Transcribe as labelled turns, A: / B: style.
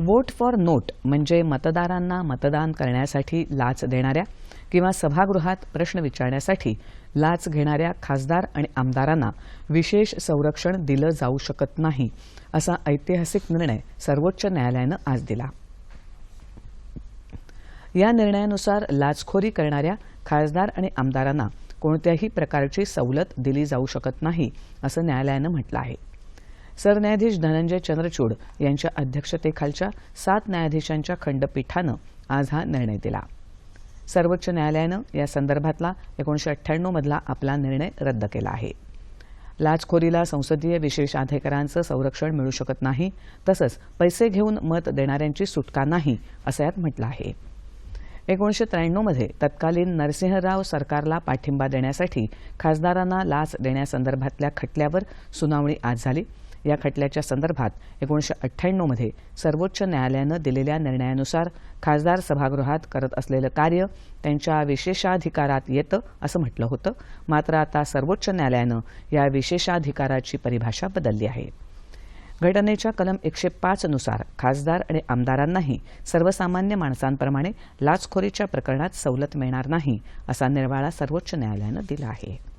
A: Vote for note म्हणजे मतदारांना मतदान करण्यासाठी लाच देणाऱ्या किंवा सभागृहात प्रश्न विचारण्यासाठी लाच घेणाऱ्या खासदार आणि आमदारांना विशेष संरक्षण दिलं जाऊ शकत नाही असा ऐतिहासिक निर्णय सर्वोच्च न्यायालयानं आज दिला. या निर्णयानुसार लाचखोरी करणाऱ्या खासदार आणि आमदारांना कोणत्याही प्रकारची सवलत दिली जाऊ शकत नाही असं न्यायालयानं म्हटलं आहे. सरन्यायाधीश धनंजय चंद्रचूड यांच्या अध्यक्षतेखालच्या सात न्यायाधीशांच्या खंडपीठानं आज हा निर्णय दिला. सर्वोच्च न्यायालयानं या संदर्भातला एकोणीशे अठ्ठ्याण्णवमधला आपला निर्णय रद्द केला आहे. लाचखोरीला संसदीय विशेष अधिकारांचं संरक्षण मिळू शकत नाही तसंच पैसे घेऊन मत देणाऱ्यांची सुटका नाही असं यात म्हटलं आहे. एकोणीशे त्र्याण्णवमध्ये तत्कालीन नरसिंहराव सरकारला पाठिंबा देण्यासाठी खासदारांना लाच देण्यासंदर्भातल्या खटल्यावर सुनावणी आज झाली. या खटल्याच्या संदर्भात एकोणीशे अठ्ठ्याण्णवमध्ये सर्वोच्च न्यायालयानं दिलेल्या निर्णयानुसार खासदार सभागृहात करत असलेलं कार्य त्यांच्या विशेषाधिकारात येतं असं म्हटलं होतं. मात्र आता सर्वोच्च न्यायालयानं या विशेषाधिकाराची परिभाषा बदलली आहे. घटनेच्या कलम एकशे पाच नुसार खासदार आणि आमदारांनाही सर्वसामान्य माणसांप्रमाणे लाचखोरीच्या प्रकरणात सवलत मिळणार नाही असा निर्वाळा सर्वोच्च न्यायालयानं दिला आहे.